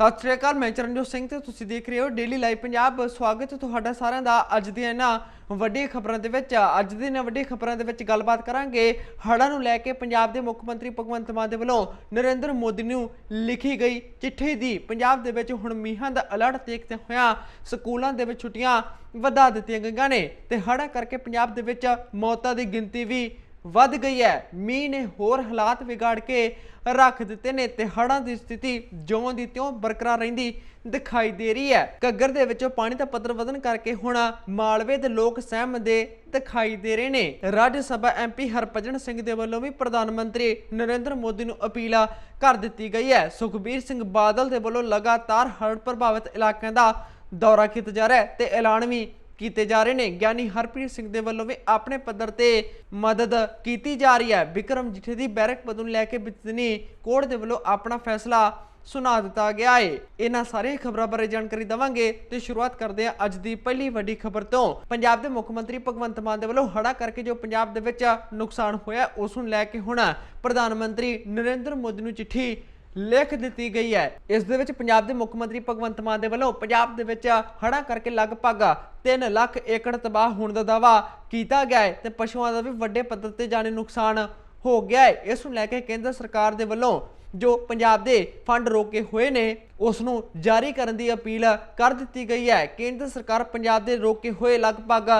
ਸਤਿ ਸ਼੍ਰੀ ਅਕਾਲ, ਮੈਂ ਚਰਨਜੋਤ ਸਿੰਘ ਤੇ ਤੁਸੀਂ ਦੇਖ ਰਹੇ ਹੋ ਡੇਲੀ ਲਾਈਵ ਪੰਜਾਬ ਸਵਾਗਤ ਹੈ ਤੁਹਾਡਾ ਸਾਰਿਆਂ ਦਾ ਅੱਜ ਦੀਆਂ ਇਹਨਾਂ ਵੱਡੀਆਂ ਖਬਰਾਂ ਦੇ ਵਿੱਚ। ਅੱਜ ਦੀਆਂ ਇਹਨਾਂ ਵੱਡੀਆਂ ਖਬਰਾਂ ਦੇ ਵਿੱਚ ਗੱਲਬਾਤ ਕਰਾਂਗੇ। ਹੜ੍ਹਾਂ ਨੂੰ ਲੈ ਕੇ ਪੰਜਾਬ ਦੇ ਮੁੱਖ ਮੰਤਰੀ ਭਗਵੰਤ ਮਾਨ ਦੇ ਵੱਲੋਂ ਨਰਿੰਦਰ ਮੋਦੀ ਨੂੰ ਲਿਖੀ ਗਈ ਚਿੱਠੀ ਦੀ। ਪੰਜਾਬ ਦੇ ਵਿੱਚ ਹੁਣ ਮੀਂਹਾਂ ਦਾ ਅਲਰਟ ਦੇਖਦੇ ਹੋਇਆਂ ਸਕੂਲਾਂ ਦੇ ਵਿੱਚ ਛੁੱਟੀਆਂ ਵਧਾ ਦਿੱਤੀਆਂ ਗਈਆਂ ਨੇ। ਤੇ ਹੜ੍ਹਾਂ ਕਰਕੇ ਪੰਜਾਬ ਦੇ ਵਿੱਚ ਮੌਤਾਂ ਦੀ ਗਿਣਤੀ ਵੀ ਵੱਧ ਗਈ ਹੈ। ਮੀਂਹ ਨੇ ਹੋਰ ਹਾਲਾਤ ਵਿਗਾੜ ਕੇ ਰੱਖ ਦਿੱਤੇ ਨੇ ਤੇ ਹੜ੍ਹਾਂ ਦੀ ਸਥਿਤੀ ਜਿਉਂ ਦੀ ਤਿਉਂ ਬਰਕਰਾਰ ਰਹਿੰਦੀ ਦਿਖਾਈ ਦੇ ਰਹੀ ਹੈ। ਘੱਗਰ ਦੇ ਵਿੱਚੋਂ ਪਾਣੀ ਦਾ ਪੱਧਰ ਵਧਣ ਕਰਕੇ ਹੁਣ ਮਾਲਵੇ ਦੇ ਲੋਕ ਸਹਿਮ ਦੇ ਦਿਖਾਈ ਦੇ ਰਹੇ ਨੇ। ਰਾਜ ਸਭਾ ਐਮਪੀ ਹਰਭਜਨ ਸਿੰਘ ਦੇ ਵੱਲੋਂ ਵੀ ਪ੍ਰਧਾਨ ਮੰਤਰੀ ਨਰਿੰਦਰ ਮੋਦੀ ਨੂੰ ਅਪੀਲ ਕਰ ਦਿੱਤੀ ਗਈ ਹੈ। ਸੁਖਬੀਰ ਸਿੰਘ ਬਾਦਲ ਦੇ ਵੱਲੋਂ ਲਗਾਤਾਰ ਹੜ੍ਹ ਪ੍ਰਭਾਵਿਤ ਇਲਾਕਿਆਂ ਦਾ ਦੌਰਾ ਕੀਤਾ ਜਾ ਰਿਹਾ ਹੈ ਤੇ ਐਲਾਨ ਵੀ ਕੀਤੇ ਜਾ ਰਹੇ ਨੇ। ਗਿਆਨੀ ਹਰਪ੍ਰੀਤ ਸਿੰਘ ਦੇ ਵੱਲੋਂ ਵੀ ਆਪਣੇ ਪੱਧਰ ਤੇ ਮਦਦ ਕੀਤੀ ਜਾ ਰਹੀ ਹੈ। ਵਿਕਰਮ ਜਿੱਥੇ ਦੀ ਬੈਰਕ ਪਦ ਲੈ ਕੇ ਬਿਤਨੀ ਕੋਰਟ ਦੇ ਵੱਲੋਂ ਆਪਣਾ ਫੈਸਲਾ ਸੁਣਾ ਦਿੱਤਾ ਗਿਆ ਹੈ ਇਹਨਾਂ ਸਾਰੀਆਂ ਖਬਰਾਂ ਬਾਰੇ ਜਾਣਕਾਰੀ ਦਵਾਂਗੇ ਤੇ ਸ਼ੁਰੂਆਤ ਕਰਦੇ ਹਾਂ ਅੱਜ ਦੀ ਪਹਿਲੀ ਵੱਡੀ ਖਬਰ ਤੋਂ। ਪੰਜਾਬ ਦੇ ਮੁੱਖ ਮੰਤਰੀ ਭਗਵੰਤ ਮਾਨ ਦੇ ਵੱਲੋਂ ਹੜਾ ਕਰਕੇ ਜੋ ਪੰਜਾਬ ਦੇ ਵਿੱਚ ਨੁਕਸਾਨ ਹੋਇਆ, ਉਸ ਨੂੰ ਲੈ ਕੇ ਹੁਣ ਪ੍ਰਧਾਨ ਮੰਤਰੀ ਨਰਿੰਦਰ ਮੋਦੀ ਨੂੰ ਚਿੱਠੀ ਲਿਖ ਦਿੱਤੀ ਗਈ ਹੈ। ਇਸ ਦੇ ਵਿੱਚ ਪੰਜਾਬ ਦੇ ਮੁੱਖ ਮੰਤਰੀ ਭਗਵੰਤ ਮਾਨ ਦੇ ਵੱਲੋਂ ਪੰਜਾਬ ਦੇ ਵਿੱਚ ਹੜ੍ਹਾਂ ਕਰਕੇ ਲਗਭਗ 3 ਲੱਖ ਏਕੜ ਤਬਾਹ ਹੋਣ ਦਾ ਦਾਵਾ ਕੀਤਾ ਗਿਆ ਹੈ ਤੇ ਪਸ਼ੂਆਂ ਦਾ ਵੀ ਵੱਡੇ ਪੱਧਰ ਤੇ ਜਾਨੀ ਨੁਕਸਾਨ ਹੋ ਗਿਆ ਹੈ। ਇਸ ਨੂੰ ਲੈ ਕੇ ਕੇਂਦਰ ਸਰਕਾਰ ਦੇ ਵੱਲੋਂ ਜੋ ਪੰਜਾਬ ਦੇ ਫੰਡ ਰੋਕੇ ਹੋਏ ਨੇ, ਉਸ ਨੂੰ ਜਾਰੀ ਕਰਨ ਦੀ ਅਪੀਲ ਕਰ ਦਿੱਤੀ ਗਈ ਹੈ। ਕੇਂਦਰ ਸਰਕਾਰ ਪੰਜਾਬ ਦੇ ਰੋਕੇ ਹੋਏ ਲਗਭਗ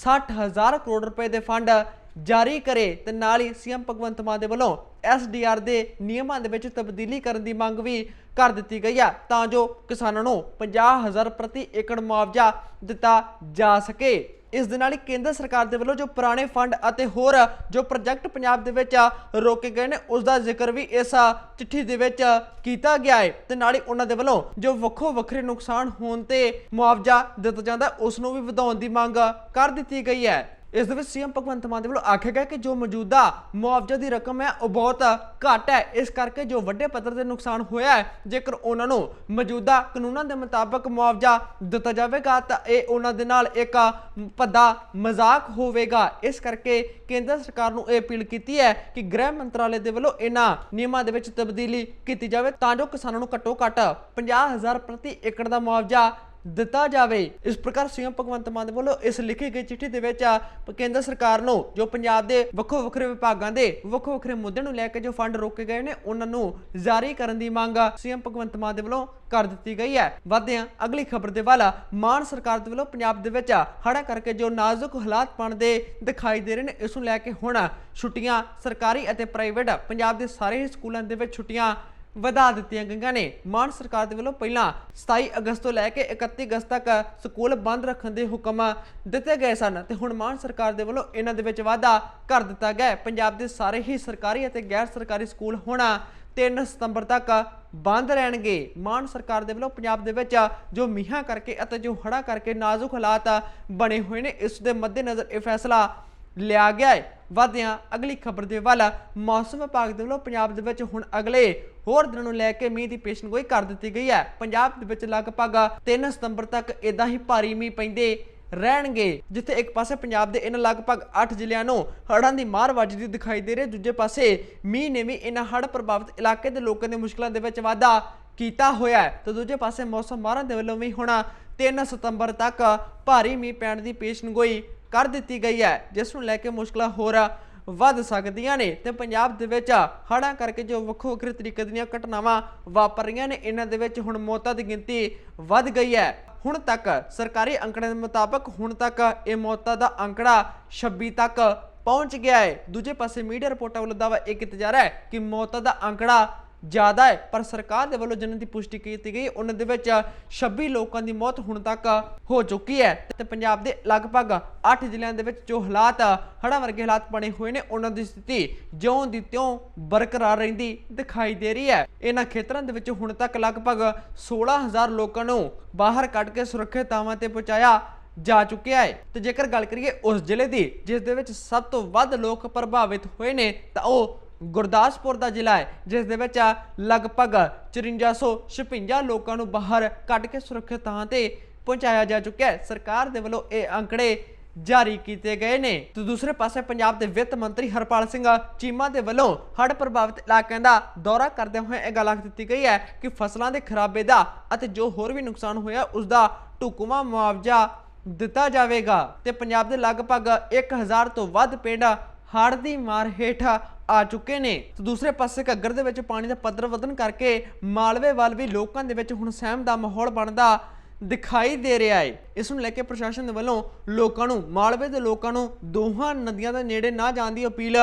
60000 ਕਰੋੜ ਰੁਪਏ ਦੇ ਫੰਡ ਜਾਰੀ ਕਰੇ ਤੇ ਨਾਲ ਹੀ ਸੀਐਮ ਭਗਵੰਤ ਮਾਨ ਦੇ ਵੱਲੋਂ ਐਸਡੀਆਰ ਦੇ ਨਿਯਮਾਂ ਦੇ ਵਿੱਚ ਤਬਦੀਲੀ ਕਰਨ ਦੀ ਮੰਗ ਵੀ ਕਰ ਦਿੱਤੀ ਗਈ ਹੈ ਤਾਂ ਜੋ ਕਿਸਾਨਾਂ ਨੂੰ 50000 ਪ੍ਰਤੀ ਏਕੜ ਮੁਆਵਜ਼ਾ ਦਿੱਤਾ ਜਾ ਸਕੇ। ਇਸ ਦੇ ਨਾਲ ਹੀ ਕੇਂਦਰ ਸਰਕਾਰ ਦੇ ਵੱਲੋਂ ਜੋ ਪੁਰਾਣੇ ਫੰਡ ਅਤੇ ਹੋਰ ਜੋ ਪ੍ਰੋਜੈਕਟ ਪੰਜਾਬ ਦੇ ਵਿੱਚ ਰੋਕੇ ਗਏ ਨੇ ਉਸ ਦਾ ਜ਼ਿਕਰ ਵੀ ਇਸ ਚਿੱਠੀ ਦੇ ਵਿੱਚ ਕੀਤਾ ਗਿਆ ਹੈ ਤੇ ਨਾਲ ਹੀ ਉਹਨਾਂ ਦੇ ਵੱਲੋਂ ਜੋ ਵੱਖੋ ਵੱਖਰੇ ਨੁਕਸਾਨ ਹੋਣ ਤੇ ਮੁਆਵਜ਼ਾ ਦਿੱਤਾ ਜਾਂਦਾ, ਉਸ ਨੂੰ ਵੀ ਵਧਾਉਣ ਦੀ ਮੰਗ ਕਰ ਦਿੱਤੀ ਗਈ ਹੈ। ਇਸ ਦੇ ਵਿੱਚ ਸੀਐਮ ਭਗਵੰਤ ਮਾਨ ਦੇ ਵੱਲੋਂ ਆਖਿਆ ਗਿਆ ਕਿ ਜੋ ਮੌਜੂਦਾ ਮੁਆਵਜ਼ਾ ਦੀ ਰਕਮ ਹੈ, ਉਹ ਬਹੁਤ ਘੱਟ ਹੈ। ਇਸ ਕਰਕੇ ਜੋ ਵੱਡੇ ਪੱਧਰ ਤੇ ਨੁਕਸਾਨ ਹੋਇਆ ਹੈ, ਜੇਕਰ ਉਹਨਾਂ ਨੂੰ ਮੌਜੂਦਾ ਕਾਨੂੰਨਾਂ ਦੇ ਮੁਤਾਬਕ ਮੁਆਵਜ਼ਾ ਦਿੱਤਾ ਜਾਵੇਗਾ, ਤਾਂ ਇਹ ਉਹਨਾਂ ਦੇ ਨਾਲ ਇੱਕ ਭੱਦਾ ਮਜ਼ਾਕ ਹੋਵੇਗਾ। ਇਸ ਕਰਕੇ ਕੇਂਦਰ ਸਰਕਾਰ ਨੂੰ ਇਹ ਅਪੀਲ ਕੀਤੀ ਹੈ ਕਿ ਗ੍ਰਹਿ ਮੰਤਰਾਲੇ ਦੇ ਵੱਲੋਂ ਇਹਨਾਂ ਨਿਯਮਾਂ ਦੇ ਵਿੱਚ ਤਬਦੀਲੀ ਕੀਤੀ ਜਾਵੇ, ਤਾਂ ਜੋ ਕਿਸਾਨਾਂ ਨੂੰ ਘੱਟੋ ਘੱਟ 50000 ਪ੍ਰਤੀ ਏਕੜ ਦਾ ਮੁਆਵਜ਼ਾ ਦਿੱਤਾ ਜਾਵੇ। ਇਸ ਪ੍ਰਕਾਰ ਸੀਐਮ ਭਗਵੰਤ ਮਾਨ ਦੇ ਵੱਲੋਂ ਇਸ ਲਿਖੀ ਗਈ ਚਿੱਠੀ ਦੇ ਵਿੱਚ ਕੇਂਦਰ ਸਰਕਾਰ ਨੂੰ, ਜੋ ਪੰਜਾਬ ਦੇ ਵੱਖੋ ਵੱਖਰੇ ਵਿਭਾਗਾਂ ਦੇ ਵੱਖੋ ਵੱਖਰੇ ਮੁੱਦਿਆਂ ਨੂੰ ਲੈ ਕੇ ਜੋ ਫੰਡ ਰੋਕੇ ਗਏ ਨੇ, ਉਹਨਾਂ ਨੂੰ ਜਾਰੀ ਕਰਨ ਦੀ ਮੰਗ ਸੀਐਮ ਭਗਵੰਤ ਮਾਨ ਦੇ ਵੱਲੋਂ ਕਰ ਦਿੱਤੀ ਗਈ ਹੈ। ਵਧਦੇ ਹਾਂ ਅਗਲੀ ਖਬਰ ਦੇ ਵੱਲ। ਮਾਨ ਸਰਕਾਰ ਦੇ ਵੱਲੋਂ ਪੰਜਾਬ ਦੇ ਵਿੱਚ ਹੜ੍ਹਾਂ ਕਰਕੇ ਜੋ ਨਾਜ਼ੁਕ ਹਾਲਾਤ ਬਣਦੇ ਦਿਖਾਈ ਦੇ ਰਹੇ ਨੇ, ਇਸ ਨੂੰ ਲੈ ਕੇ ਹੁਣ ਛੁੱਟੀਆਂ ਸਰਕਾਰੀ ਅਤੇ ਪ੍ਰਾਈਵੇਟ ਪੰਜਾਬ ਦੇ ਸਾਰੇ ਹੀ ਸਕੂਲਾਂ ਦੇ ਵਿੱਚ ਛੁੱਟੀਆਂ ਵਧਾ ਦਿੱਤੀਆਂ ਗਈਆਂ ਨੇ। ਮਾਨ ਸਰਕਾਰ ਦੇ ਵੱਲੋਂ ਪਹਿਲਾਂ 27 ਅਗਸਤ ਤੋਂ ਲੈ ਕੇ 31 ਅਗਸਤ ਤੱਕ ਸਕੂਲ ਬੰਦ ਰੱਖਣ ਦੇ ਹੁਕਮ ਦਿੱਤੇ ਗਏ ਸਨ ਤੇ ਹੁਣ ਮਾਨ ਸਰਕਾਰ ਦੇ ਵੱਲੋਂ ਇਹਨਾਂ ਦੇ ਵਿੱਚ ਵਾਧਾ ਕਰ ਦਿੱਤਾ ਗਿਆ ਪੰਜਾਬ ਦੇ ਸਾਰੇ ਹੀ ਸਰਕਾਰੀ ਅਤੇ ਗੈਰ ਸਰਕਾਰੀ ਸਕੂਲ ਹੁਣ 3 ਸਤੰਬਰ ਤੱਕ ਬੰਦ ਰਹਿਣਗੇ। ਮਾਨ ਸਰਕਾਰ ਦੇ ਵੱਲੋਂ ਪੰਜਾਬ ਦੇ ਵਿੱਚ ਜੋ ਮੀਂਹਾਂ ਕਰਕੇ ਅਤੇ ਜੋ ਹੜ੍ਹਾਂ ਕਰਕੇ ਨਾਜ਼ੁਕ ਹਾਲਾਤ ਬਣੇ ਹੋਏ ਨੇ, ਇਸ ਦੇ ਮੱਦੇਨਜ਼ਰ ਇਹ ਫੈਸਲਾ ਲਿਆ ਗਿਆ ਹੈ। ਵਧਿਆਂ, ਅਗਲੀ ਖਬਰ ਦੇ ਵੱਲ ਮੌਸਮ ਵਿਭਾਗ ਦੇ ਵੱਲੋਂ ਪੰਜਾਬ ਦੇ ਵਿੱਚ ਹੁਣ ਅਗਲੇ ਹੋਰ ਦਿਨਾਂ ਨੂੰ ਲੈ ਕੇ ਮੀਂਹ ਦੀ ਪੇਸ਼ਨਗੋਈ ਕਰ ਦਿੱਤੀ ਗਈ ਹੈ। ਪੰਜਾਬ ਦੇ ਵਿੱਚ ਲਗਭਗ 3 ਸਤੰਬਰ ਤੱਕ ਇਦਾਂ ਹੀ ਭਾਰੀ ਮੀਂਹ ਪੈਂਦੇ ਰਹਿਣਗੇ, ਜਿੱਥੇ ਇੱਕ ਪਾਸੇ ਪੰਜਾਬ ਦੇ ਇਹਨਾਂ ਲਗਭਗ 8 ਜ਼ਿਲ੍ਹਿਆਂ ਨੂੰ ਹੜ੍ਹਾਂ ਦੀ ਮਾਰ ਵੱਜਦੀ ਦਿਖਾਈ ਦੇ ਰਹੀ ਦੂਜੇ ਪਾਸੇ ਮੀਂਹ ਨੇ ਵੀ ਇਹਨਾਂ ਹੜ੍ਹ ਪ੍ਰਭਾਵਿਤ ਇਲਾਕੇ ਦੇ ਲੋਕਾਂ ਦੀਆਂ ਮੁਸ਼ਕਲਾਂ ਦੇ ਵਿੱਚ ਵਾਧਾ ਕੀਤਾ ਹੋਇਆ ਹੈ। ਤੇ ਦੂਜੇ ਪਾਸੇ ਮੌਸਮ ਮਾਹਰਾਂ ਦੇ ਵੱਲੋਂ ਵੀ ਹੁਣ 3 ਸਤੰਬਰ ਤੱਕ ਭਾਰੀ ਮੀਂਹ ਪੈਣ ਦੀ ਪੇਸ਼ਨਗੋਈ ਕਰ ਦਿੱਤੀ ਗਈ ਹੈ, ਜਿਸ ਨੂੰ ਲੈ ਕੇ ਮੁਸ਼ਕਲਾਂ ਹੋਰ ਵੱਧ ਸਕਦੀਆਂ ਨੇ। ਤੇ ਪੰਜਾਬ ਦੇ ਵਿੱਚ ਹੜ੍ਹਾਂ ਕਰਕੇ ਜੋ ਵੱਖੋ ਵੱਖਰੇ ਤਰੀਕੇ ਦੀਆਂ ਘਟਨਾਵਾਂ ਵਾਪਰ ਰਹੀਆਂ ਨੇ, ਇਹਨਾਂ ਦੇ ਵਿੱਚ ਹੁਣ ਮੌਤਾਂ ਦੀ ਗਿਣਤੀ ਵੱਧ ਗਈ ਹੈ। ਹੁਣ ਤੱਕ ਸਰਕਾਰੀ ਅੰਕੜਿਆਂ ਦੇ ਮੁਤਾਬਕ ਹੁਣ ਤੱਕ ਇਹ ਮੌਤਾਂ ਦਾ ਅੰਕੜਾ 26 ਤੱਕ ਪਹੁੰਚ ਗਿਆ ਹੈ। ਦੂਜੇ ਪਾਸੇ ਮੀਡੀਆ ਰਿਪੋਰਟਾਂ ਵੱਲੋਂ ਦਾਅਵਾ ਇਹ ਕੀਤਾ ਜਾ ਰਿਹਾ ਹੈ ਕਿ ਮੌਤਾਂ ਦਾ ਅੰਕੜਾ ਜ਼ਿਆਦਾ ਹੈ। ਪਰ ਸਰਕਾਰ ਦੇ ਵੱਲੋਂ ਜਿਨ੍ਹਾਂ ਦੀ ਪੁਸ਼ਟੀ ਕੀਤੀ ਗਈ, ਉਹਨਾਂ ਦੇ ਵਿੱਚ 26 ਲੋਕਾਂ ਦੀ ਮੌਤ ਹੁਣ ਤੱਕ ਹੋ ਚੁੱਕੀ ਹੈ। ਤੇ ਪੰਜਾਬ ਦੇ ਲਗਭਗ 8 ਜ਼ਿਲ੍ਹਿਆਂ ਦੇ ਵਿੱਚ ਜੋ ਹਾਲਾਤ, ਹੜ੍ਹਾਂ ਵਰਗੇ ਹਾਲਾਤ ਬਣੇ ਹੋਏ ਨੇ, ਉਹਨਾਂ ਦੀ ਸਥਿਤੀ ਜਿਉਂ ਦੀ ਤਿਉਂ ਬਰਕਰਾਰ ਰਹਿੰਦੀ ਦਿਖਾਈ ਦੇ ਰਹੀ ਹੈ। ਇਹਨਾਂ ਖੇਤਰਾਂ ਦੇ ਵਿੱਚ ਹੁਣ ਤੱਕ ਲਗਭਗ 16000 ਲੋਕਾਂ ਨੂੰ ਬਾਹਰ ਕੱਢ ਕੇ ਸੁਰੱਖਿਅਤ ਥਾਵਾਂ ਤੇ ਪਹੁੰਚਾਇਆ ਜਾ ਚੁੱਕਿਆ ਹੈ। ਤੇ ਜੇਕਰ ਗੱਲ ਕਰੀਏ ਉਸ ਜ਼ਿਲ੍ਹੇ ਦੀ, ਜਿਸ ਦੇ ਵਿੱਚ ਸਭ ਤੋਂ ਵੱਧ ਲੋਕ ਪ੍ਰਭਾਵਿਤ ਹੋਏ ਨੇ, ਤਾਂ ਉਹ ਗੁਰਦਾਸਪੁਰ ਦਾ ਜ਼ਿਲ੍ਹਾ ਹੈ, ਜਿਸ ਦੇ ਵਿੱਚ ਲਗਭਗ 5456 ਲੋਕਾਂ ਨੂੰ ਬਾਹਰ ਕੱਢ ਕੇ ਸੁਰੱਖਿਅਤ ਥਾਂ ਤੇ ਪਹੁੰਚਾਇਆ ਜਾ ਚੁੱਕਿਆ ਹੈ। ਸਰਕਾਰ ਦੇ ਵੱਲੋਂ ਇਹ ਅੰਕੜੇ ਜਾਰੀ ਕੀਤੇ ਗਏ ਨੇ। ਤੇ ਦੂਸਰੇ ਪਾਸੇ ਪੰਜਾਬ ਦੇ ਵਿੱਤ ਮੰਤਰੀ ਹਰਪਾਲ ਸਿੰਘ ਚੀਮਾ ਦੇ ਵੱਲੋਂ ਹੜ੍ਹ ਪ੍ਰਭਾਵਿਤ ਇਲਾਕਿਆਂ ਦਾ ਦੌਰਾ ਕਰਦਿਆਂ ਹੋਏ ਇਹ ਗੱਲ ਆਖ ਦਿੱਤੀ ਗਈ ਹੈ ਕਿ ਫਸਲਾਂ ਦੇ ਖਰਾਬੇ ਦਾ ਅਤੇ ਜੋ ਹੋਰ ਵੀ ਨੁਕਸਾਨ ਹੋਇਆ, ਉਸ ਦਾ ਢੁਕਵਾਂ ਮੁਆਵਜ਼ਾ ਦਿੱਤਾ ਜਾਵੇਗਾ। ਤੇ ਪੰਜਾਬ ਦੇ ਲਗਭਗ 1000 ਤੋਂ ਵੱਧ ਪਿੰਡ ਹੜ੍ਹ ਦੀ ਮਾਰ ਹੇਠ ਆ ਚੁੱਕੇ ਨੇ। ਤੇ ਦੂਸਰੇ ਪਾਸੇ ਘੱਗਰ ਦੇ ਵਿੱਚ ਪਾਣੀ ਦਾ ਪੱਧਰ ਵਧਣ ਕਰਕੇ ਮਾਲਵੇ ਵੱਲ ਵੀ ਲੋਕਾਂ ਦੇ ਵਿੱਚ ਹੁਣ ਸਹਿਮ ਦਾ ਮਾਹੌਲ ਬਣਦਾ ਦਿਖਾਈ ਦੇ ਰਿਹਾ ਹੈ ਇਸ ਨੂੰ ਲੈ ਕੇ ਪ੍ਰਸ਼ਾਸਨ ਦੇ ਵੱਲੋਂ ਲੋਕਾਂ ਨੂੰ, ਮਾਲਵੇ ਦੇ ਲੋਕਾਂ ਨੂੰ ਦੋਹਾਂ ਨਦੀਆਂ ਦੇ ਨੇੜੇ ਨਾ ਜਾਣ ਦੀ ਅਪੀਲ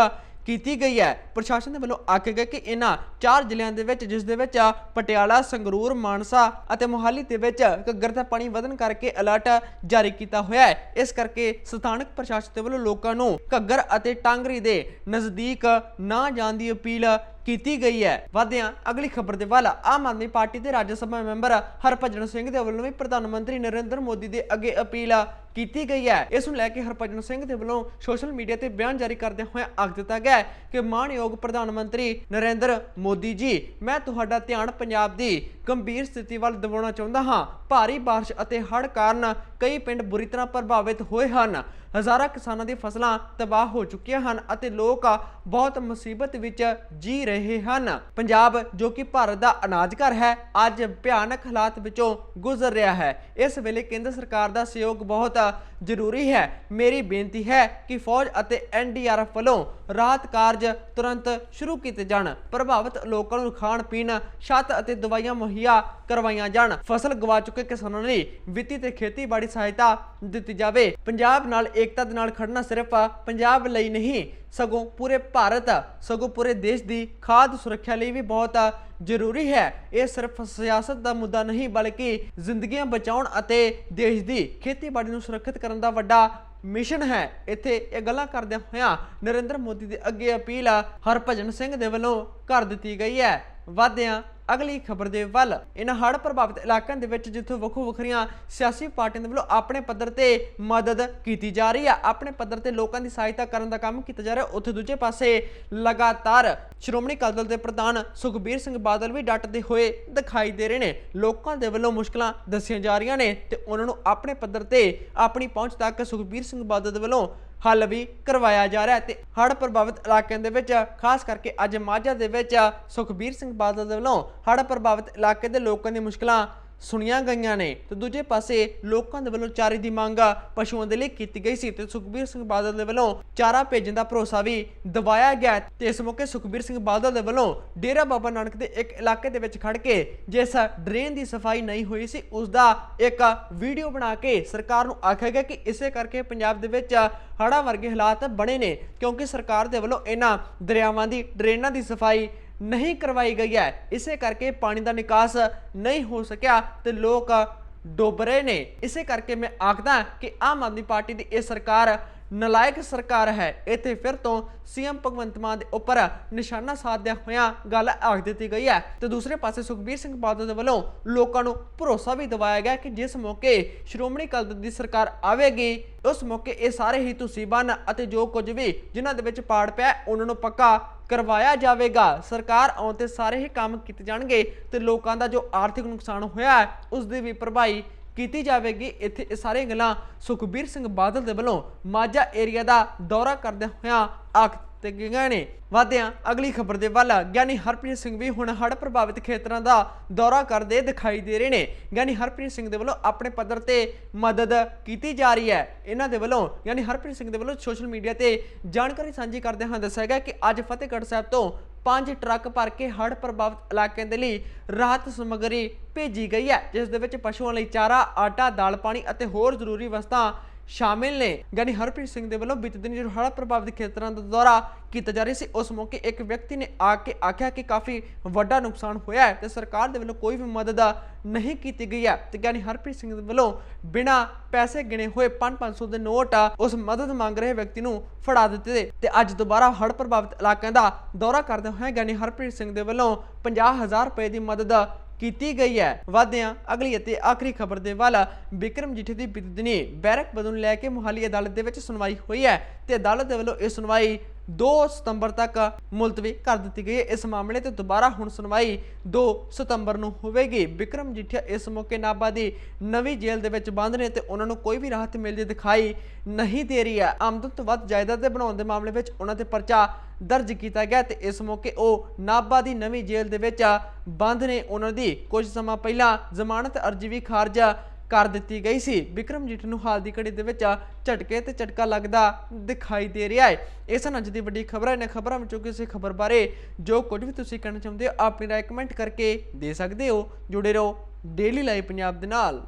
ਕੀਤੀ ਗਈ ਹੈ। ਪ੍ਰਸ਼ਾਸਨ ਦੇ ਵੱਲੋਂ ਆਖਿਆ ਗਿਆ ਕਿ ਇਹਨਾਂ ਚਾਰ ਜ਼ਿਲ੍ਹਿਆਂ ਦੇ ਵਿੱਚ, ਜਿਸ ਦੇ ਵਿੱਚ ਪਟਿਆਲਾ, ਸੰਗਰੂਰ, ਮਾਨਸਾ ਅਤੇ ਮੋਹਾਲੀ ਦੇ ਵਿੱਚ ਘੱਗਰ ਦਾ ਪਾਣੀ ਵਧਣ ਕਰਕੇ ਅਲਰਟ ਜਾਰੀ ਕੀਤਾ ਹੋਇਆ ਹੈ। ਇਸ ਕਰਕੇ ਸਥਾਨਕ ਪ੍ਰਸ਼ਾਸਨ ਦੇ ਵੱਲੋਂ ਲੋਕਾਂ ਨੂੰ ਘੱਗਰ ਅਤੇ ਟਾਂਗਰੀ ਦੇ ਨਜ਼ਦੀਕ ਨਾ ਜਾਣ ਦੀ ਅਪੀਲ ਕੀਤੀ ਗਈ ਹੈ। ਵਧਿਆਂ ਅਗਲੀ ਖਬਰ ਦੇ ਵੱਲ ਆਮ ਆਦਮੀ ਪਾਰਟੀ ਦੇ ਰਾਜ ਸਭਾ ਮੈਂਬਰ ਹਰਭਜਨ ਸਿੰਘ ਦੇ ਵੱਲੋਂ ਵੀ ਪ੍ਰਧਾਨ ਮੰਤਰੀ ਨਰਿੰਦਰ ਮੋਦੀ ਦੇ ਅੱਗੇ ਅਪੀਲ ਕੀਤੀ ਗਈ ਹੈ। ਇਸ ਨੂੰ ਲੈ ਕੇ ਹਰਭਜਨ ਸਿੰਘ ਦੇ ਵੱਲੋਂ ਸੋਸ਼ਲ ਮੀਡੀਆ ਤੇ ਬਿਆਨ ਜਾਰੀ ਕਰਦੇ ਹੋਏ ਆਖ ਦਿੱਤਾ ਗਿਆ ਕਿ ਮਾਣਯੋਗ ਪ੍ਰਧਾਨ ਮੰਤਰੀ ਨਰਿੰਦਰ ਮੋਦੀ ਜੀ, ਮੈਂ ਤੁਹਾਡਾ ਧਿਆਨ ਪੰਜਾਬ ਦੀ ਗੰਭੀਰ ਸਥਿਤੀ ਵੱਲ ਦਿਵਾਉਣਾ ਚਾਹੁੰਦਾ ਹਾਂ। ਭਾਰੀ ਬਾਰਿਸ਼ ਅਤੇ ਹੜ੍ਹ ਕਾਰਨ ਕਈ ਪਿੰਡ ਬੁਰੀ ਤਰ੍ਹਾਂ ਪ੍ਰਭਾਵਿਤ ਹੋਏ ਹਨ। ਹਜ਼ਾਰਾਂ ਕਿਸਾਨਾਂ ਦੀ ਫਸਲਾਂ ਤਬਾਹ ਹੋ ਚੁੱਕੀਆਂ ਹਨ ਅਤੇ ਲੋਕ ਬਹੁਤ ਮੁਸੀਬਤ ਵਿੱਚ ਜੀ ਰਹੇ ਹਨ। ਪੰਜਾਬ, ਜੋ ਕਿ ਭਾਰਤ ਦਾ ਅਨਾਜ ਘਰ ਹੈ, ਅੱਜ ਭਿਆਨਕ ਹਾਲਾਤ ਵਿੱਚੋਂ ਗੁਜ਼ਰ ਰਿਹਾ ਹੈ। ਇਸ ਵੇਲੇ ਕੇਂਦਰ ਸਰਕਾਰ ਦਾ ਸਹਿਯੋਗ ਬਹੁਤ ਜ਼ਰੂਰੀ ਹੈ। ਮੇਰੀ ਬੇਨਤੀ ਹੈ ਕਿ ਫੌਜ ਅਤੇ ਐਨਡੀਆਰਐਫ ਵੱਲੋਂ ਰਾਹਤ ਕਾਰਜ ਤੁਰੰਤ ਸ਼ੁਰੂ ਕੀਤੇ ਜਾਣ। ਪ੍ਰਭਾਵਿਤ ਲੋਕਾਂ ਨੂੰ ਖਾਣ, ਪੀਣ, ਛੱਤ ਅਤੇ ਦਵਾਈਆਂ ਮੁਹੱਈਆ ਕਰਵਾਈਆਂ ਜਾਣ। ਫਸਲ ਗਵਾ ਚੁੱਕੇ ਕਿਸਾਨਾਂ ਲਈ ਵਿੱਤੀ ਤੇ ਖੇਤੀਬਾੜੀ ਸਹਾਇਤਾ ਦਿੱਤੀ ਜਾਵੇ। ਪੰਜਾਬ ਨਾਲ ਏਕਤਾ ਦੇ ਨਾਲ ਖੜਨਾ ਸਿਰਫ ਪੰਜਾਬ ਲਈ ਨਹੀਂ, ਸਗੋਂ ਪੂਰੇ ਭਾਰਤ, ਸਗੋਂ ਪੂਰੇ ਦੇਸ਼ ਦੀ ਖਾਦ ਸੁਰੱਖਿਆ ਲਈ ਵੀ ਬਹੁਤ ਜ਼ਰੂਰੀ ਹੈ। ਇਹ ਸਿਰਫ ਸਿਆਸਤ ਦਾ ਮੁੱਦਾ ਨਹੀਂ, ਬਲਕਿ ਜ਼ਿੰਦਗੀਆਂ ਬਚਾਉਣ ਅਤੇ ਦੇਸ਼ ਦੀ ਖੇਤੀਬਾੜੀ ਨੂੰ ਸੁਰੱਖਿਅਤ ਕਰਨ ਦਾ ਵੱਡਾ ਮਿਸ਼ਨ ਹੈ। ਇੱਥੇ ਇਹ ਗੱਲਾਂ ਕਰਦਿਆਂ ਹੋਇਆਂ ਨਰਿੰਦਰ ਮੋਦੀ ਦੇ ਅੱਗੇ ਅਪੀਲ ਹਰਭਜਨ ਸਿੰਘ ਦੇ ਵੱਲੋਂ ਕਰ ਦਿੱਤੀ ਗਈ ਹੈ। ਵਾਦਿਆਂ ਅਗਲੀ ਖਬਰ ਦੇ ਵੱਲ ਇਹਨਾਂ ਹੜ੍ਹ ਪ੍ਰਭਾਵਿਤ ਇਲਾਕਿਆਂ ਦੇ ਵਿੱਚ ਜਿੱਥੋਂ ਵੱਖੋ ਵੱਖਰੀਆਂ ਸਿਆਸੀ ਪਾਰਟੀਆਂ ਦੇ ਵੱਲੋਂ ਆਪਣੇ ਪੱਧਰ ਤੇ ਮਦਦ ਕੀਤੀ ਜਾ ਰਹੀ ਹੈ ਆਪਣੇ ਪੱਧਰ ਤੇ ਲੋਕਾਂ ਦੀ ਸਹਾਇਤਾ ਕਰਨ ਦਾ ਕੰਮ ਕੀਤਾ ਜਾ ਰਿਹਾ, ਉੱਥੇ ਦੂਜੇ ਪਾਸੇ ਲਗਾਤਾਰ ਸ਼੍ਰੋਮਣੀ ਅਕਾਲੀ ਦਲ ਦੇ ਪ੍ਰਧਾਨ ਸੁਖਬੀਰ ਸਿੰਘ ਬਾਦਲ ਵੀ ਡਟਦੇ ਹੋਏ ਦਿਖਾਈ ਦੇ ਰਹੇ ਨੇ। ਲੋਕਾਂ ਦੇ ਵੱਲੋਂ ਮੁਸ਼ਕਲਾਂ ਦੱਸੀਆਂ ਜਾ ਰਹੀਆਂ ਨੇ ਤੇ ਉਹਨਾਂ ਨੂੰ ਆਪਣੇ ਪੱਧਰ ਤੇ ਆਪਣੀ ਪਹੁੰਚ ਤੱਕ ਸੁਖਬੀਰ ਸਿੰਘ ਬਾਦਲ ਦੇ ਵੱਲੋਂ ਹੱਲ ਵੀ ਕਰਵਾਇਆ ਜਾ ਰਿਹਾ ਹੈ ਤੇ ਹੜ੍ਹ ਪ੍ਰਭਾਵਿਤ ਇਲਾਕਿਆਂ ਦੇ ਵਿੱਚ, ਖਾਸ ਕਰਕੇ ਅੱਜ ਮਾਝਾ ਦੇ ਵਿੱਚ, ਸੁਖਬੀਰ ਸਿੰਘ ਬਾਦਲ ਦੇ ਵੱਲੋਂ ਹੜ੍ਹ ਪ੍ਰਭਾਵਿਤ ਇਲਾਕੇ ਦੇ ਲੋਕਾਂ ਦੀਆਂ ਮੁਸ਼ਕਲਾਂ ਸੁਣੀਆਂ ਗਈਆਂ ਨੇ। ਤੇ ਦੂਜੇ ਪਾਸੇ ਲੋਕਾਂ ਦੇ ਵੱਲੋਂ ਚਾਰੇ ਦੀ ਮੰਗ ਪਸ਼ੂਆਂ ਦੇ ਲਈ ਕੀਤੀ ਗਈ ਸੀ ਤੇ ਸੁਖਬੀਰ ਸਿੰਘ ਬਾਦਲ ਦੇ ਵੱਲੋਂ ਚਾਰਾ ਭੇਜਣ ਦਾ ਭਰੋਸਾ ਵੀ ਦਿਵਾਇਆ ਗਿਆ ਤੇ ਇਸ ਮੌਕੇ ਸੁਖਬੀਰ ਸਿੰਘ ਬਾਦਲ ਦੇ ਵੱਲੋਂ ਡੇਰਾ ਬਾਬਾ ਨਾਨਕ ਦੇ ਇੱਕ ਇਲਾਕੇ ਦੇ ਵਿੱਚ ਖੜ ਕੇ ਜਿਸ ਡਰੇਨ ਦੀ ਸਫ਼ਾਈ ਨਹੀਂ ਹੋਈ ਸੀ, ਉਸ ਦਾ ਇੱਕ ਵੀਡੀਓ ਬਣਾ ਕੇ ਸਰਕਾਰ ਨੂੰ ਆਖਿਆ ਗਿਆ ਕਿ ਇਸੇ ਕਰਕੇ ਪੰਜਾਬ ਦੇ ਵਿੱਚ ਹੜ੍ਹਾਂ ਵਰਗੇ ਹਾਲਾਤ ਬਣੇ ਨੇ, ਕਿਉਂਕਿ ਸਰਕਾਰ ਦੇ ਵੱਲੋਂ ਇਹਨਾਂ ਦਰਿਆਵਾਂ ਦੀ, ਡਰੇਨਾਂ ਦੀ ਸਫ਼ਾਈ ਨਹੀਂ ਕਰਵਾਈ ਗਈ ਹੈ। ਇਸੇ ਕਰਕੇ ਪਾਣੀ ਦਾ ਨਿਕਾਸ ਨਹੀਂ ਹੋ ਸਕਿਆ ਤੇ ਲੋਕ ਡੁੱਬ ਰਹੇ ਨੇ। ਇਸੇ ਕਰਕੇ ਮੈਂ ਆਖਦਾ ਕਿ ਆਮ ਆਦਮੀ ਪਾਰਟੀ ਦੀ ਇਹ ਸਰਕਾਰ ਨਲਾਇਕ ਸਰਕਾਰ ਹੈ। ਇੱਥੇ ਫਿਰ ਤੋਂ ਸੀਐਮ ਭਗਵੰਤ ਮਾਨ ਦੇ ਉੱਪਰ ਨਿਸ਼ਾਨਾ ਸਾਧਦਿਆਂ ਹੋਇਆਂ ਗੱਲ ਆਖ ਦਿੱਤੀ ਗਈ ਹੈ। ਤੇ ਦੂਸਰੇ ਪਾਸੇ ਸੁਖਬੀਰ ਸਿੰਘ ਬਾਦਲ ਦੇ ਵੱਲੋਂ ਲੋਕਾਂ ਨੂੰ ਭਰੋਸਾ ਵੀ ਦਿਵਾਇਆ ਗਿਆ ਕਿ ਜਿਸ ਮੌਕੇ ਸ਼੍ਰੋਮਣੀ ਅਕਾਲੀ ਦਲ ਦੀ ਸਰਕਾਰ ਆਵੇਗੀ, ਉਸ ਮੌਕੇ ਇਹ ਸਾਰੇ ਹੀ ਤੁਸੀਂ ਬਨ ਅਤੇ ਜੋ ਕੁਝ ਵੀ ਜਿਨ੍ਹਾਂ ਦੇ ਵਿੱਚ ਪਾੜ ਪਿਆ ਉਹਨਾਂ ਨੂੰ ਪੱਕਾ ਕਰਵਾਇਆ ਜਾਵੇਗਾ। ਸਰਕਾਰ ਆਉਣ ਤੇ ਸਾਰੇ ਹੀ ਕੰਮ ਕੀਤੇ ਜਾਣਗੇ ਤੇ ਲੋਕਾਂ ਦਾ ਜੋ ਆਰਥਿਕ ਨੁਕਸਾਨ ਹੋਇਆ ਹੈ, ਉਸ ਦੀ ਵੀ ਭਰਪਾਈ ਕੀਤੀ ਜਾਵੇਗੀ। ਇੱਥੇ ਇਹ ਸਾਰੀਆਂ ਗੱਲਾਂ ਸੁਖਬੀਰ ਸਿੰਘ ਬਾਦਲ ਦੇ ਵੱਲੋਂ ਮਾਝਾ ਏਰੀਆ ਦਾ ਦੌਰਾ ਕਰਦੇ ਹੋਇਆਂ ਆਖ ਤੇ ਗਏ ਨੇ। ਵਾਦਿਆਂ ਅਗਲੀ ਖਬਰ ਦੇ ਵੱਲ, ਗਿਆਨੀ ਹਰਪ੍ਰੀਤ ਸਿੰਘ ਵੀ ਹੁਣ ਹੜ੍ਹ ਪ੍ਰਭਾਵਿਤ ਖੇਤਰਾਂ ਦਾ ਦੌਰਾ ਕਰਦੇ ਦਿਖਾਈ ਦੇ ਰਹੇ ਨੇ। ਗਿਆਨੀ ਹਰਪ੍ਰੀਤ ਸਿੰਘ ਦੇ ਵੱਲੋਂ ਆਪਣੇ ਪੱਧਰ ਤੇ ਮਦਦ ਕੀਤੀ ਜਾ ਰਹੀ ਹੈ। ਇਹਨਾਂ ਦੇ ਵੱਲੋਂ, ਗਿਆਨੀ ਹਰਪ੍ਰੀਤ ਸਿੰਘ ਦੇ ਵੱਲੋਂ ਸੋਸ਼ਲ ਮੀਡੀਆ ਤੇ ਜਾਣਕਾਰੀ ਸਾਂਝੀ ਕਰਦੇ ਹਾਂ ਦੱਸਿਆ ਗਿਆ ਕਿ ਅੱਜ ਫਤਿਹਗੜ੍ਹ ਸਾਹਿਬ ਤੋਂ ਪੰਜ ਟਰੱਕ ਭਰ ਕੇ ਹੜ੍ਹ ਪ੍ਰਭਾਵਿਤ ਇਲਾਕਿਆਂ ਦੇ ਲਈ ਰਾਹਤ ਸਮੱਗਰੀ ਭੇਜੀ ਗਈ ਹੈ, ਜਿਸ ਦੇ ਵਿੱਚ ਪਸ਼ੂਆਂ ਲਈ ਚਾਰਾ, ਆਟਾ, ਦਾਲ, ਪਾਣੀ ਅਤੇ ਹੋਰ ਜ਼ਰੂਰੀ ਵਸਤਾਂ ਸ਼ਾਮਿਲ ਨੇ। ਯਾਨੀ ਹਰਪ੍ਰੀਤ ਸਿੰਘ ਦੇ ਵੱਲੋਂ ਬੀਤੇ ਦਿਨ ਜਦੋਂ ਹੜ੍ਹ ਪ੍ਰਭਾਵਿਤ ਖੇਤਰਾਂ ਦਾ ਦੌਰਾ ਕੀਤਾ ਜਾ ਰਿਹਾ ਸੀ। ਉਸ ਮੌਕੇ ਇੱਕ ਵਿਅਕਤੀ ਨੇ ਆ ਕੇ ਆਖਿਆ ਕਿ ਕਾਫੀ ਵੱਡਾ ਨੁਕਸਾਨ ਹੋਇਆ ਹੈ ਤੇ ਸਰਕਾਰ ਦੇ ਵੱਲੋਂ ਕੋਈ ਵੀ ਮਦਦ ਨਹੀਂ ਕੀਤੀ ਗਈ ਹੈ। ਤੇ ਯਾਨੀ ਹਰਪ੍ਰੀਤ ਸਿੰਘ ਦੇ ਵੱਲੋਂ ਬਿਨਾਂ ਪੈਸੇ ਗਿਣੇ ਹੋਏ 5-500 ਦੇ ਨੋਟ ਉਸ ਮਦਦ ਮੰਗ ਰਹੇ ਵਿਅਕਤੀ ਨੂੰ ਫੜਾ ਦਿੱਤੇ ਤੇ ਅੱਜ ਦੁਬਾਰਾ ਹੜ੍ਹ ਪ੍ਰਭਾਵਿਤ ਇਲਾਕਿਆਂ ਦਾ ਦੌਰਾ ਕਰਦੇ ਹੋਏ ਯਾਨੀ ਹਰਪ੍ਰੀਤ ਸਿੰਘ ਦੇ ਵੱਲੋਂ 50000 ਰੁਪਏ ਦੀ ਮਦਦ ਕੀਤੀ ਗਈ ਹੈ। ਵਾਦਿਆਂ ਅਗਲੀ ਅਤੇ ਆਖਰੀ ਖਬਰ ਦੇ ਵੱਲ ਵਿਕਰਮ ਜੀਠੀ ਦੀ ਬਿਤਦਨੀ ਬੈਰਕ ਬਦਲ ਲੈ ਕੇ ਮੁਹਾਲੀ ਅਦਾਲਤ ਦੇ ਵਿੱਚ ਸੁਣਵਾਈ ਹੋਈ ਹੈ ਤੇ ਅਦਾਲਤ ਦੇ ਵੱਲੋਂ ਇਹ ਸੁਣਵਾਈ 2 ਸਤੰਬਰ ਤੱਕ ਮੁਲਤਵੀ ਕਰ ਦਿੱਤੀ ਗਈ ਹੈ। ਇਸ ਮਾਮਲੇ ਤੇ ਦੁਬਾਰਾ ਹੁਣ ਸੁਣਵਾਈ 2 ਸਤੰਬਰ ਨੂੰ ਹੋਵੇਗੀ। ਵਿਕਰਮ ਮਜੀਠੀਆ ਇਸ ਮੌਕੇ ਨਾਭਾ ਦੀ ਨਵੀਂ ਜੇਲ੍ਹ ਦੇ ਵਿੱਚ ਬੰਦ ਨੇ ਤੇ ਉਹਨਾਂ ਨੂੰ ਕੋਈ ਵੀ ਰਾਹਤ ਮਿਲਦੀ ਦਿਖਾਈ ਨਹੀਂ ਦੇ ਰਹੀ ਹੈ। ਆਮਦਨ ਤੋਂ ਵੱਧ ਜਾਇਦਾਦ ਦੇ ਬਣਾਉਣ ਦੇ ਮਾਮਲੇ ਵਿੱਚ ਉਹਨਾਂ ਤੇ ਪਰਚਾ ਦਰਜ ਕੀਤਾ ਗਿਆ ਤੇ ਇਸ ਮੌਕੇ ਉਹ ਨਾਭਾ ਦੀ ਨਵੀਂ ਜੇਲ੍ਹ ਦੇ ਵਿੱਚ ਬੰਦ ਨੇ ਉਹਨਾਂ ਦੀ ਕੁਝ ਸਮਾਂ ਪਹਿਲਾਂ ਜ਼ਮਾਨਤ ਅਰਜ਼ੀ ਵੀ ਖਾਰਜ ਕਰ ਦਿੱਤੀ ਗਈ ਸੀ। ਬਿਕਰਮਜੀਠ ਨੂੰ ਹਾਲ ਦੀ ਘੜੀ ਦੇ ਵਿੱਚ ਝਟਕੇ ਤੇ ਝਟਕਾ ਲੱਗਦਾ ਦਿਖਾਈ ਦੇ ਰਿਹਾ ਹੈ। ਇਹ ਸਨ ਅੱਜ ਦੀ ਵੱਡੀ ਖਬਰਾਂ ਇਹਨਾਂ ਖਬਰਾਂ ਵਿੱਚੋਂ ਕਿਸੇ ਖਬਰ ਬਾਰੇ ਜੋ ਕੁਝ ਵੀ ਤੁਸੀਂ ਕਹਿਣਾ ਚਾਹੁੰਦੇ ਹੋ ਆਪਣੀ ਰਾਏ ਕਮੈਂਟ ਕਰਕੇ ਦੇ ਸਕਦੇ ਹੋ। ਜੁੜੇ ਰਹੋ ਡੇਲੀ ਲਾਈਵ ਪੰਜਾਬ ਦੇ ਨਾਲ।